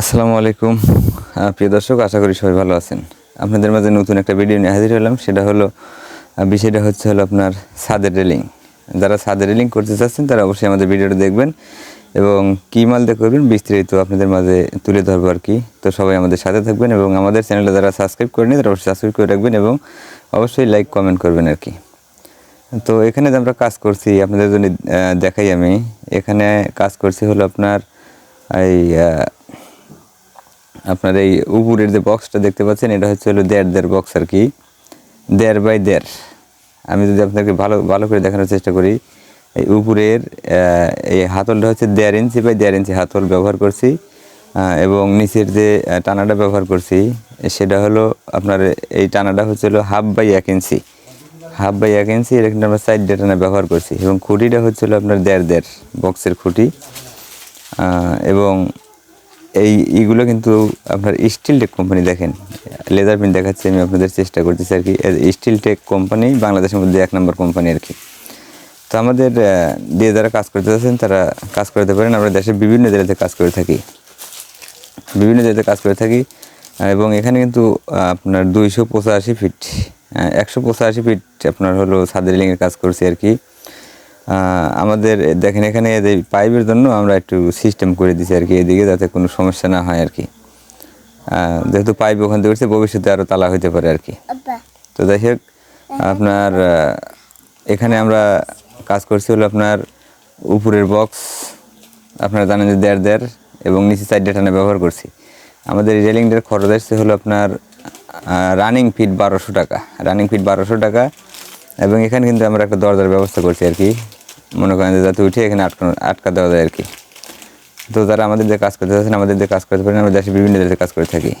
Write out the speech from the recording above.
আসসালামু আলাইকুম। প্রিয় দর্শক, আশা করি সবাই ভালো আছেন। আপনাদের মাঝে নতুন একটা ভিডিও নিয়ে হাজির হলাম। সেটা হলো বিষয়টা হচ্ছে হলো আপনার ছাদের রেলিং যারা ছাদের রেলিং করতে চাচ্ছেন, তারা অবশ্যই আমাদের ভিডিওটা দেখবেন এবং কী মাল দিয়ে করবেন বিস্তারিত আপনাদের মাঝে তুলে ধরবো আর কি। তো সবাই আমাদের সাথে থাকবেন এবং আমাদের চ্যানেলটা যারা সাবস্ক্রাইব করেনি তারা অবশ্যই সাবস্ক্রাইব করে রাখবেন এবং অবশ্যই লাইক কমেন্ট করবেন আর কি। তো এখানে যে আমরা কাজ করছি, আপনাদের জন্য দেখাই আমি। এখানে কাজ করছি হলো আপনার, এই আপনার এই উপরের যে বক্সটা দেখতে পাচ্ছেন, এটা হচ্ছে হলো দেড় দেড় বক্স আর কি। দেড় বাই দেড়। আমি যদি আপনাকে ভালো ভালো করে দেখানোর চেষ্টা করি, এই উপরের এই হাতলটা হচ্ছে দেড় ইঞ্চি বাই দেড় ইঞ্চি হাতল ব্যবহার করছি এবং নিচের যে টানাটা ব্যবহার করছি, সেটা হলো আপনার এই টানাটা হচ্ছে হলো হাফ বাই এক ইঞ্চি। হাফ বাই এক ইঞ্চি, এটা কিন্তু আমরা সাইড টানা ব্যবহার করছি, এবং খুঁটিটা হচ্ছে হলো আপনার দেড় দেড় বক্সের খুঁটি। এবং এই ইগুলো কিন্তু আপনার স্টিল টেক কোম্পানি দেখেন। লেদার প্রিন্ট দেখাচ্ছি, আমি আপনাদের চেষ্টা করতেছি আর কি। স্টিল টেক কোম্পানি বাংলাদেশের মধ্যে এক নম্বর কোম্পানি আর কি। তো আমাদের দিয়ে যারা কাজ করতে চাচ্ছেন তারা কাজ করতে পারেন। আমরা দেশের বিভিন্ন জেলাতে কাজ করে থাকি। বিভিন্ন জায়গাতে কাজ করে থাকি। এবং এখানে কিন্তু আপনার দুইশো পঁচাশি ফিট একশো পঁচাশি ফিট আপনার হলো রেলিংয়ের কাজ করছি আর কি। আমাদের দেখেন এখানে এই পাইপের জন্য আমরা একটু সিস্টেম করে দিছি আর কি এদিকে যাতে কোনো সমস্যা না হয় আর কি। যেহেতু পাইপ ওখান থেকে উঠছে ভবিষ্যতে আরও তালা হইতে পারে আর কি। তো যাই হোক আপনার এখানে আমরা কাজ করছি হলো আপনার উপরের বক্স আপনারা জানেন যে দেড় দেড় এবং নিচে সাইড টানা ব্যবহার করছি। আমাদের রেলিংটার খরচ আসছে হলো আপনার রানিং ফিট বারোশো টাকা। রানিং ফিট বারোশো টাকা এবং এখানে কিন্তু আমরা একটা দরজার ব্যবস্থা করছি আর কি। মনে করেন যে যাতে উঠে এখানে আটকানো আটকা দেওয়া যায় আর কি। তো তারা আমাদের দিয়ে কাজ করতে চাচ্ছেন, আমাদের যে কাজ করতে পারেন, আমরা দেশে বিভিন্ন দেশে কাজ করে থাকি।